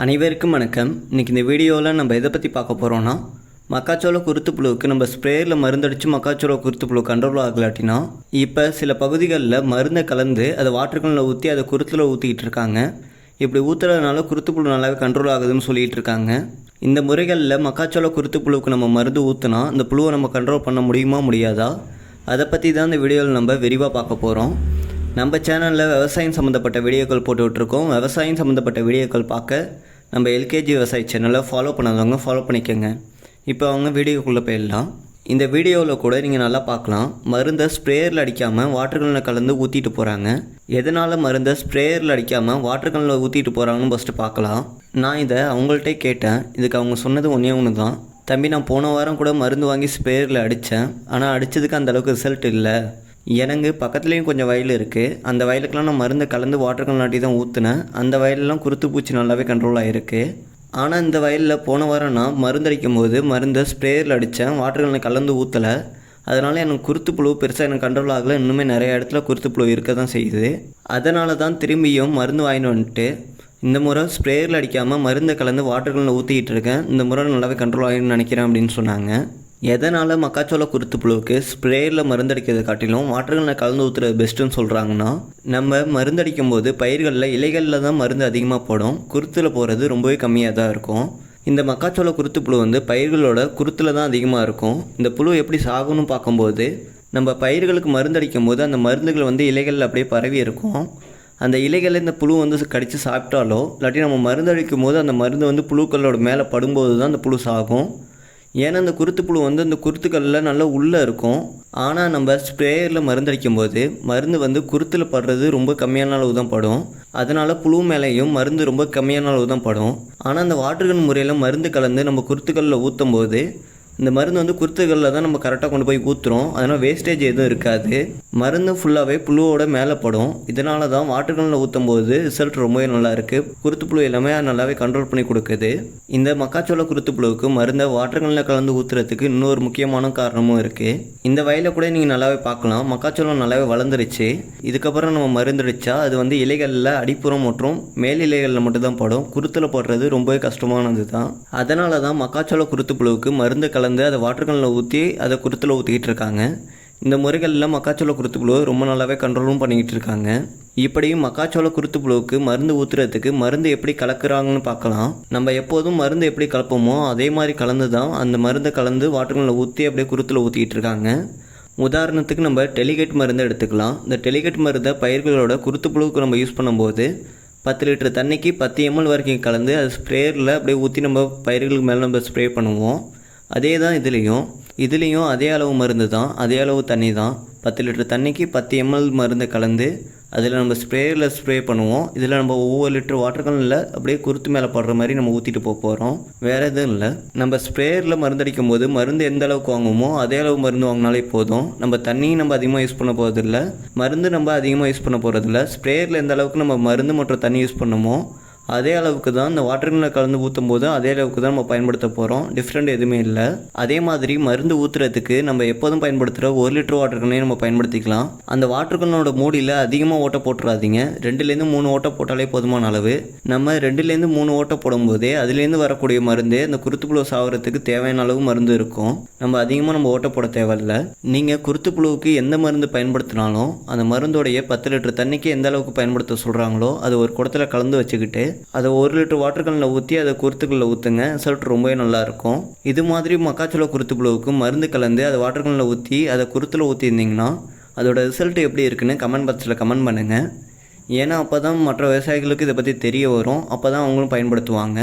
அனைவருக்கும் வணக்கம். இன்றைக்கி இந்த வீடியோவில் நம்ம எதை பற்றி பார்க்க போகிறோன்னா மக்காச்சோள குருத்து புழுவுக்கு நம்ம ஸ்ப்ரேயரில் மருந்தடிச்சு மக்காச்சோள குருத்து புழு கண்ட்ரோல் ஆகலாட்டினா இப்போ சில பகுதிகளில் மருந்தை கலந்து அதை வாட்டர்கனில் ஊற்றி அதை குருத்தில் ஊற்றிக்கிட்டு இருக்காங்க. இப்படி ஊற்றுறதுனால குருத்து புழு நல்லாவே கண்ட்ரோல் ஆகுதுன்னு சொல்லிகிட்டு இருக்காங்க. இந்த முறைகளில் மக்காச்சோள குருத்து புழுவுக்கு நம்ம மருந்து ஊற்றினா இந்த புழுவை நம்ம கண்ட்ரோல் பண்ண முடியுமா முடியாதா? அதை பற்றி தான் இந்த வீடியோவில் நம்ம விரிவாக பார்க்க போகிறோம் நம்ம சேனலில் விவசாயம் சம்மந்தப்பட்ட வீடியோக்கள் போட்டு விட்ருக்கோம் விவசாயம் சம்மந்தப்பட்ட வீடியோக்கள் பார்க்க நம்ம எல்கேஜி விவசாய சேனலை ஃபாலோ பண்ணாதவங்க ஃபாலோ பண்ணிக்கோங்க. இப்போ அவங்க வீடியோக்குள்ளே போயிடலாம். இந்த வீடியோவில் கூட நீங்கள் நல்லா பார்க்கலாம். மருந்தை ஸ்ப்ரேயரில் அடிக்காமல் வாட்டர்கனில் கலந்து ஊற்றிட்டு போகிறாங்க எதனால் மருந்தை ஸ்ப்ரேயரில் அடிக்காமல் வாட்டர்கனில் ஊற்றிட்டு போகிறாங்கன்னு ஃபஸ்ட்டு பார்க்கலாம். நான் இதை அவங்கள்ட்டே கேட்டேன். இதுக்கு அவங்க சொன்னது ஒன்றே ஒன்று தான் தம்பி நான் போன வாரம் கூட மருந்து வாங்கி ஸ்ப்ரேயரில் அடித்தேன் ஆனால் அடித்ததுக்கு அந்தளவுக்கு ரிசல்ட் இல்லை. எனக்கு பக்கத்துலேயும் கொஞ்சம் வயல் இருக்குது அந்த வயலுக்கெலாம் நான் மருந்து கலந்து வாட்டர் கல்லாட்டி தான் ஊற்றுனேன் அந்த வயலெல்லாம் குருத்து பூச்சி நல்லாவே கண்ட்ரோல் ஆகிருக்கு ஆனால் இந்த வயலில் போன வாரம் நான் மருந்தடிக்கும் போது மருந்தை ஸ்ப்ரேயரில் அடித்தேன் வாட்டர் கல்லில் கலந்து ஊற்றலை அதனால் எனக்கு குருத்து புழு பெருசாக எனக்கு கண்ட்ரோல் ஆகலை. இன்னுமே நிறைய இடத்துல குருத்து புழு இருக்க தான் செய்யுது. அதனால தான் திரும்பியும் மருந்து வாங்கிட்டு வந்துட்டு இந்த முறை ஸ்ப்ரேயரில் அடிக்காமல் மருந்தை கலந்து வாட்டர் கல்லில் ஊற்றிக்கிட்டு இருக்கேன். இந்த முறை நல்லாவே கண்ட்ரோல் ஆகிடும்னு நினைக்கிறேன் அப்படின்னு சொன்னாங்க. எதனால் மக்காச்சோள குருத்து புழுவுக்கு ஸ்ப்ரேயரில் மருந்தடிக்கிறதை காட்டிலும் வாட்டர்களில் கலந்து ஊற்றுறது பெஸ்ட்டுன்னு சொல்கிறாங்கன்னா நம்ம மருந்தடிக்கும் போது பயிர்களில் இலைகளில் தான் மருந்து அதிகமாக போடும். குருத்தில் போகிறது ரொம்பவே கம்மியாக தான் இருக்கும். இந்த மக்காச்சோள குருத்து புழு வந்து பயிர்களோட குருத்தில் தான் அதிகமாக இருக்கும். இந்த புழு எப்படி சாகும்னு பார்க்கும்போது நம்ம பயிர்களுக்கு மருந்தடிக்கும் போது அந்த மருந்துகள் வந்து இலைகளில் அப்படியே பரவி இருக்கும். அந்த இலைகளை இந்த புழு வந்து கடித்து சாப்பிட்டாலோ இல்லாட்டி நம்ம மருந்தடிக்கும் போது அந்த மருந்து வந்து புழுக்களோட மேலே படும்போது தான் அந்த புழு சாகும். ஏன்னா அந்த குருத்து புழு வந்து அந்த குருத்துக்களில் நல்லா உள்ளே இருக்கும். ஆனால் நம்ம ஸ்ப்ரேயரில் மருந்தடிக்கும் போது மருந்து வந்து குருத்தில் படுறது ரொம்ப கம்மியான அளவு தான் படும். அதனால் புழு மேலேயும் மருந்து ரொம்ப கம்மியான அளவு தான் படும். ஆனால் அந்த வாட்டர்கன் முறையில் மருந்து கலந்து நம்ம குருத்துக்களில் ஊற்றும் போது இந்த மருந்து வந்து குருத்துகளில் தான் நம்ம கரெக்டாக கொண்டு போய் ஊற்றுறோம் அதனால் வேஸ்டேஜ் எதுவும் இருக்காது. மருந்து ஃபுல்லாகவே புழுவோட மேலே படும். இதனால தான் வாட்டர்கனில் ஊற்றும் போது ரிசல்ட் ரொம்பவே நல்லா இருக்குது குருத்து புழு எல்லாமே நல்லாவே கண்ட்ரோல் பண்ணி கொடுக்குது. இந்த மக்காச்சோள குருத்து புழுவுக்கு மருந்தை வாட்டர்கனில் கலந்து ஊற்றுறதுக்கு இன்னொரு முக்கியமான காரணமும் இருக்குது இந்த வயலில் கூட நீங்கள் நல்லாவே பார்க்கலாம். மக்காச்சோளம் நல்லாவே வளர்ந்துருச்சு. இதுக்கப்புறம் நம்ம மருந்தடிச்சா அது வந்து இலைகளில் அடிப்புறம் மற்றும் மேல் இலைகளில் மட்டும்தான் படும். குருத்தில் போடுறது ரொம்பவே கஷ்டமானது தான் அதனால தான் மக்காச்சோள குருத்து புழுவுக்கு மருந்து கலந்து அதை வாட்டர்கனில் ஊற்றி அதை குருத்தில் ஊற்றிக்கிட்டு இருக்காங்க. இந்த முறைகளில் மக்காச்சோள குருத்து புழு ரொம்ப நல்லாவே கண்ட்ரோலும் பண்ணிக்கிட்டு இருக்காங்க. இப்படியும் மக்காச்சோள குருத்து புழுவுக்கு மருந்து ஊற்றுறதுக்கு மருந்து எப்படி கலக்குறாங்கன்னு பார்க்கலாம். நம்ம எப்போதும் மருந்து எப்படி கலப்போமோ அதே மாதிரி கலந்து தான் அந்த மருந்தை கலந்து வாட்டர்களில் ஊற்றி அப்படியே குருத்தில் ஊற்றிக்கிட்டு இருக்காங்க. உதாரணத்துக்கு நம்ம டெலிகேட் மருந்தை எடுத்துக்கலாம். இந்த டெலிகேட் மருந்தை பயிர்களோட குருத்து புழுவுக்கு நம்ம யூஸ் பண்ணும்போது பத்து லிட்டர் தண்ணிக்கு பத்து எம்எல் வரைக்கும் கலந்து அது ஸ்ப்ரேயரில் அப்படியே ஊற்றி நம்ம பயிர்களுக்கு மேலே நம்ம ஸ்ப்ரே பண்ணுவோம். அதே தான் இதுலேயும் இதுலேயும் அதே அளவு மருந்து தான் அதே அளவு தண்ணி தான். பத்து லிட்டர் தண்ணிக்கு பத்து எம்எல் மருந்து கலந்து அதில் நம்ம ஸ்ப்ரேயரில் ஸ்ப்ரே பண்ணுவோம். இதில் நம்ம ஒவ்வொரு லிட்டர் வாட்டர் கலனில் அப்படியே குருத்து மேலே படுற மாதிரி நம்ம ஊற்றிட்டு போக போகிறோம் வேறு எதுவும் இல்லை. நம்ம ஸ்ப்ரேயரில் மருந்தடிக்கும் போது மருந்து எந்த அளவுக்கு வாங்குவோமோ அதே அளவு மருந்து வாங்கினாலே போதும். நம்ம தண்ணியும் நம்ம அதிகமாக யூஸ் பண்ண போகிறதில்ல மருந்து நம்ம அதிகமாக யூஸ் பண்ண போகிறதில்ல ஸ்ப்ரேயரில் எந்த அளவுக்கு நம்ம மருந்து மற்றும் தண்ணி யூஸ் பண்ணுமோ அதே அளவுக்கு தான் இந்த வாட்டர்களில் கலந்து ஊற்றும் போது அதே அளவுக்கு தான் நம்ம பயன்படுத்த போகிறோம் டிஃப்ரெண்ட் எதுவுமே இல்லை. அதே மாதிரி மருந்து ஊற்றுறதுக்கு நம்ம எப்போதும் பயன்படுத்துகிற ஒரு லிட்டர் வாட்டர்களையும் நம்ம பயன்படுத்திக்கலாம். அந்த வாட்டர்களோட மூடியில் அதிகமாக ஓட்டை போட்டுறாதீங்க. ரெண்டுலேருந்து மூணு ஓட்டை போட்டாலே போதுமான அளவு. நம்ம ரெண்டுலேருந்து மூணு ஓட்டை போடும்போதே அதுலேருந்து வரக்கூடிய மருந்து அந்த குருத்துப்புழு சாகிறதுக்கு தேவையான அளவு மருந்து இருக்கும். நம்ம அதிகமாக நம்ம ஓட்டை போட தேவையில்ல. நீங்கள் குருத்துப்புழுவுக்கு எந்த மருந்து பயன்படுத்தினாலும் அந்த மருந்தோடைய பத்து லிட்டர் தண்ணிக்கு எந்த அளவுக்கு பயன்படுத்த சொல்கிறாங்களோ அது ஒரு குடத்தில் கலந்து வச்சுக்கிட்டு அதை ஒரு லிட்டர் வாட்டர் கல்லில் ஊற்றி அதை குருத்துக்களில் ஊற்றுங்க ரிசல்ட் ரொம்பவே நல்லாயிருக்கும். இது மாதிரி மக்காச்சோள குருத்து புழுவுக்கு மருந்து கலந்து அதை வாட்டர் கல்லில் ஊற்றி அதை குருத்தில் ஊற்றியிருந்தீங்கன்னா அதோட ரிசல்ட் எப்படி இருக்குன்னு கமெண்ட் பாக்ஸில் கமெண்ட் பண்ணுங்கள் ஏன்னா அப்போ தான் மற்ற விவசாயிகளுக்கு இதை பற்றி தெரிய வரும். அப்போ தான் அவங்களும் பயன்படுத்துவாங்க.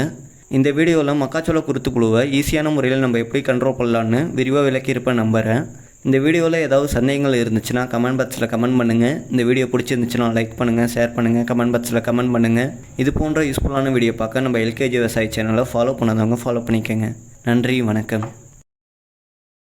இந்த வீடியோவில் மக்காச்சோள குருத்து புழுவை ஈஸியான முறையில் நம்ம எப்படி கண்ட்ரோல் பண்ணலான்னு விரிவாக விளக்கியிருப்பேன் நம்புகிறேன் இந்த வீடியோவில் ஏதாவது சந்தேகங்கள் இருந்துச்சுன்னா கமெண்ட் பாக்ஸில் கமெண்ட் பண்ணுங்கள் இந்த வீடியோ பிடிச்சிருந்துச்சுன்னா லைக் பண்ணுங்கள் ஷேர் பண்ணுங்கள் கமெண்ட் பாக்ஸில் கமெண்ட் பண்ணுங்கள் இது போன்ற யூஸ்ஃபுல்லான வீடியோ பார்க்க நம்ம எல்கேஜி விவசாய சேனலை ஃபாலோ பண்ணாதவங்க ஃபாலோ பண்ணிக்கோங்க. நன்றி வணக்கம்.